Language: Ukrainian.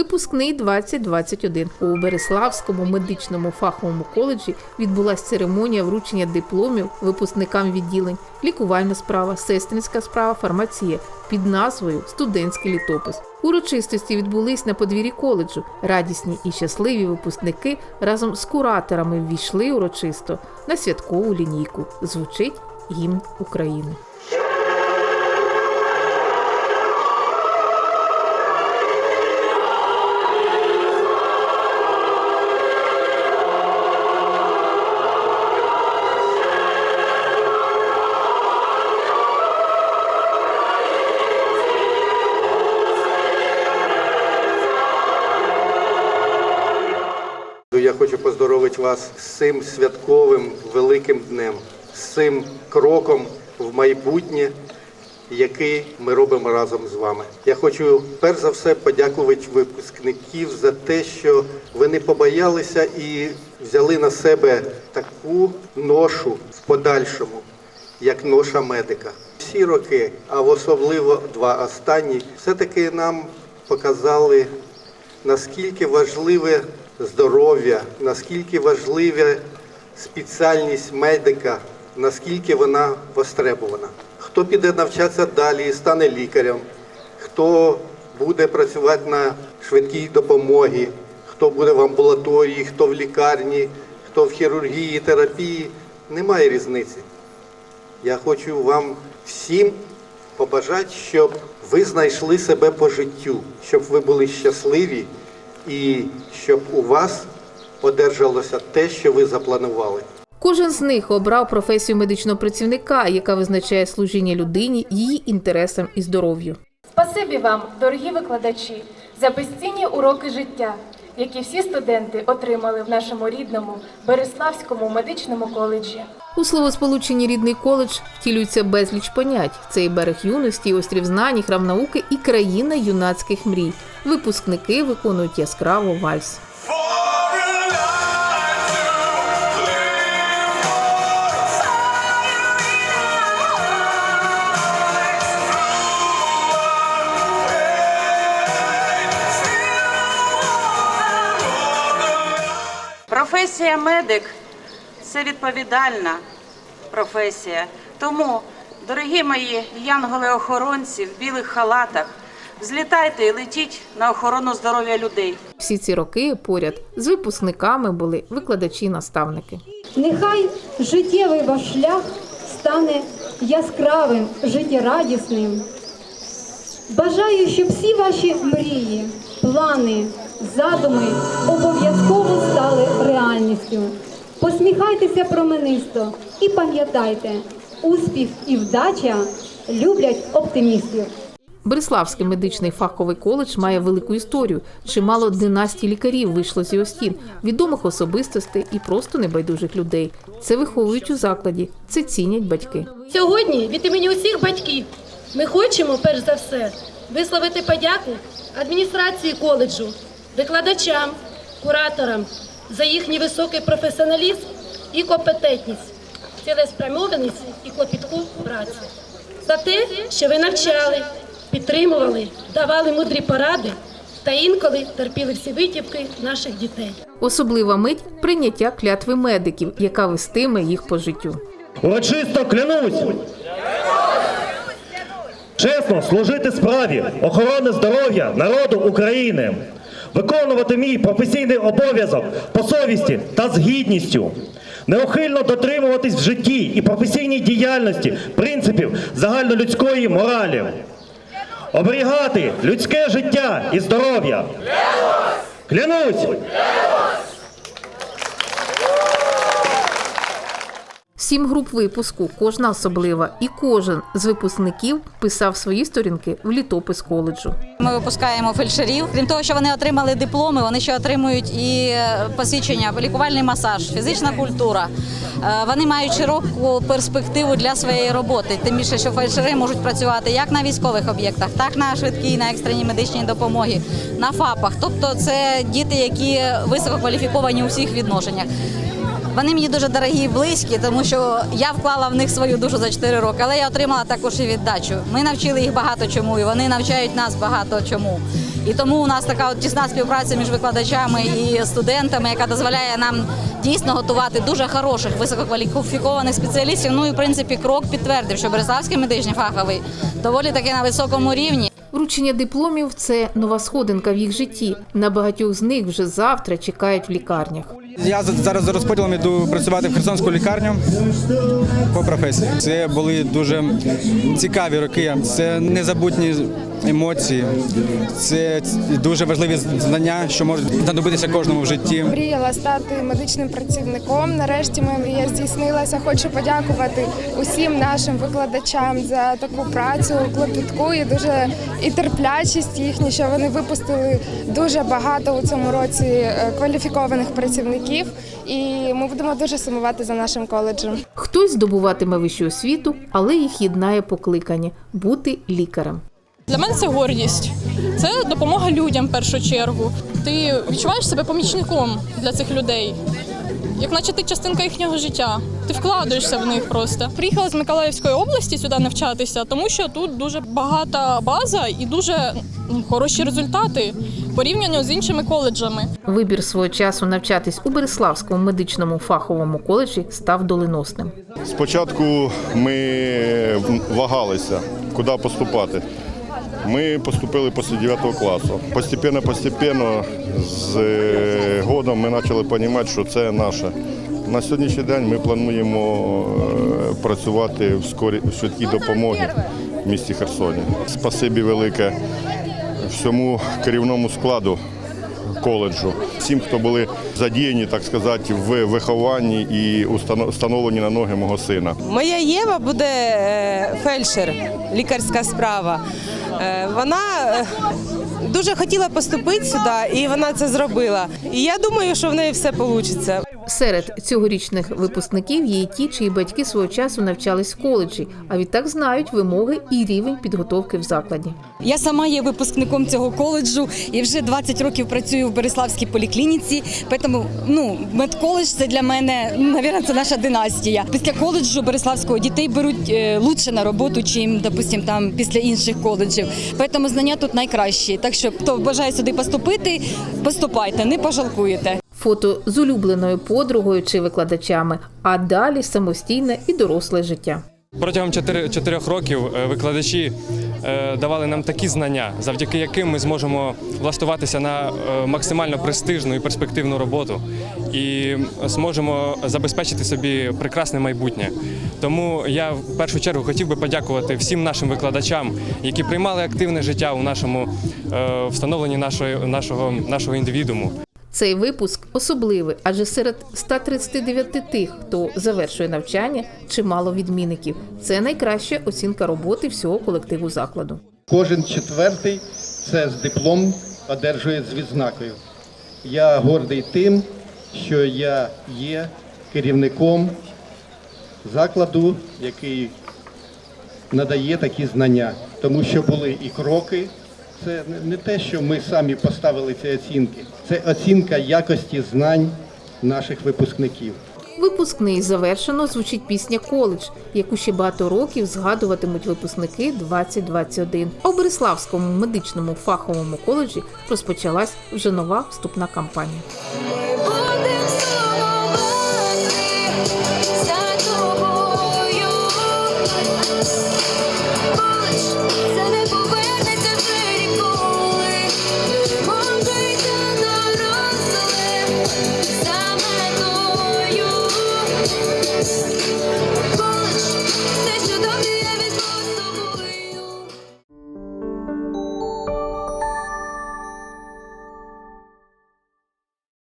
Випускний 2021 у Береславському медичному фаховому коледжі відбулася церемонія вручення дипломів випускникам відділень, лікувальна справа, сестринська справа, фармація під назвою Студентський літопис. Урочистості відбулись на подвір'ї коледжу. Радісні і щасливі випускники разом з кураторами ввійшли урочисто на святкову лінійку. Звучить гімн України. Я хочу поздоровити вас з цим святковим великим днем, з цим кроком в майбутнє, який ми робимо разом з вами. Я хочу перш за все подякувати випускників за те, що ви не побоялися і взяли на себе таку ношу в подальшому, як ноша медика. Всі роки, а особливо два останні, все-таки нам показали наскільки важливе здоров'я, наскільки важлива спеціальність медика, наскільки вона востребована. Хто піде навчатися далі і стане лікарем, хто буде працювати на швидкій допомогі, хто буде в амбулаторії, хто в лікарні, хто в хірургії, терапії, немає різниці. Я хочу вам всім побажати, щоб ви знайшли себе по життю, щоб ви були щасливі і щоб у вас одержалося те, що ви запланували. Кожен з них обрав професію медичного працівника, яка визначає служіння людині, її інтересам і здоров'ю. Спасибі вам, дорогі викладачі, за безцінні уроки життя, які всі студенти отримали в нашому рідному Береславському медичному коледжі. У словосполученні рідний коледж втілюється безліч понять: це і берег юності, і острів знань, і храм науки, і країна юнацьких мрій. Випускники виконують яскраво вальс. Професія медик це відповідальна професія. Тому, дорогі мої янголи-охоронці в білих халатах, злітайте і летіть на охорону здоров'я людей. Всі ці роки поряд з випускниками були викладачі-наставники. Нехай життєвий ваш шлях стане яскравим, життєрадісним. Бажаю, щоб всі ваші мрії, плани, задуми обов'язково стали реальністю. Посміхайтеся променисто і пам'ятайте, успіх і вдача люблять оптимістів. Береславський медичний фаховий коледж має велику історію. Чимало династій лікарів вийшло з його стін, відомих особистостей і просто небайдужих людей. Це виховують у закладі, це цінять батьки. Сьогодні від імені усіх батьків ми хочемо перш за все висловити подяку адміністрації коледжу, викладачам, кураторам за їхній високий професіоналізм і компетентність, цілеспрямованість і клопітку праці, за те, що ви навчали, підтримували, давали мудрі поради та інколи терпіли всі витівки наших дітей. Особлива мить прийняття клятви медиків, яка вестиме їх по життю. Урочисто клянусь. Чесно служити справі охорони здоров'я народу України, виконувати мій професійний обов'язок по совісті та з гідністю, неухильно дотримуватись в житті і професійній діяльності принципів загальнолюдської моралі, оберігати людське життя і здоров'я. Клянусь! Сім груп випуску, кожна особлива, і кожен з випускників писав свої сторінки в літопис коледжу. Ми випускаємо фельдшерів. Крім того, що вони отримали дипломи, вони ще отримують і е, посвідчення, лікувальний масаж, фізична культура. Е, Вони мають широку перспективу для своєї роботи. Тим більше, що фельдшери можуть працювати як на військових об'єктах, так на швидкій, на екстреній медичній допомоги, на ФАПах. Тобто, це діти, які висококваліфіковані у всіх відношеннях. Вони мені дуже дорогі і близькі, тому що я вклала в них свою душу за 4 роки, але я отримала також і віддачу. Ми навчили їх багато чому, і вони навчають нас багато чому. І тому у нас така от тісна співпраця між викладачами і студентами, яка дозволяє нам дійсно готувати дуже хороших висококваліфікованих спеціалістів. Ну і в принципі крок підтвердив, що Береславський медичний фаховий доволі таки на високому рівні. Вручення дипломів це нова сходинка в їх житті. На багатьох з них вже завтра чекають в лікарнях. Я за- зараз за розподілом іду працювати в Херсонську лікарню по професії. Це були дуже цікаві роки. Це незабутні емоції, це дуже важливі знання, що можуть знадобитися кожному в житті. Мріяла стати медичним працівником. Нарешті моя мрія здійснилася. Хочу подякувати усім нашим викладачам за таку працю, клопітку і дуже і терплячість їхню, що вони випустили дуже багато у цьому році е, кваліфікованих працівників. І ми будемо дуже сумувати за нашим коледжем. Хтось здобуватиме вищу освіту, але їх єднає покликання бути лікарем. Для мене це гордість, це допомога людям в першу чергу. Ти відчуваєш себе помічником для цих людей. Як наче ти частинка їхнього життя, ти вкладаєшся в них просто. Приїхала з Миколаївської області сюди навчатися, тому що тут дуже багата база і дуже ну, хороші результати порівняно з іншими коледжами. Вибір свого часу навчатись у Береславському медичному фаховому коледжі став доленосним. Спочатку ми вагалися, куди поступати. Ми поступили після 9 класу. Постепенно, постепенно, з е, годом ми почали розуміти, що це наше. На сьогоднішній день ми плануємо е, працювати в скорі в швидкій допомозі в місті Херсоні. Спасибі велике всьому керівному складу коледжу, всім, хто були задіяні, так сказати, в вихованні і встановленні на ноги мого сина. Моя Єва буде е, фельдшер, лікарська справа. Е, Вона е, дуже хотіла поступити сюди, і вона це зробила. І я думаю, що в неї все вийде. Серед цьогорічних випускників є й ті, чиї батьки свого часу навчались в коледжі, а відтак знають вимоги і рівень підготовки в закладі. Я сама є випускником цього коледжу і вже 20 років працюю в Береславській поліклініці. Тому ну медколедж це для мене, ну, навірно, це наша династія. Після коледжу Береславського дітей беруть е, лучше на роботу, чим, допустим, там після інших коледжів. Тому знання тут найкращі. Так що хто бажає сюди поступити, поступайте, не пожалкуєте. Фото з улюбленою подругою чи викладачами, а далі самостійне і доросле життя. Протягом 4, 4 років е, викладачі е, давали нам такі знання, завдяки яким ми зможемо влаштуватися на е, максимально престижну і перспективну роботу і зможемо забезпечити собі прекрасне майбутнє. Тому я в першу чергу хотів би подякувати всім нашим викладачам, які приймали активне життя у нашому встановленні нашої, нашого, нашого індивідуму. Цей випуск особливий, адже серед 139 тих, хто завершує навчання, чимало відмінників. Це найкраща оцінка роботи всього колективу закладу. Кожен четвертий це з диплом одержує з відзнакою. Я гордий тим, що я є керівником закладу, який надає такі знання, тому що були і кроки. Це не- те, що ми самі поставили ці оцінки, це оцінка якості знань наших випускників. Випускний завершено звучить пісня Коледж, яку ще багато років згадуватимуть випускники 2021. А у Береславському медичному фаховому коледжі розпочалась вже нова вступна кампанія.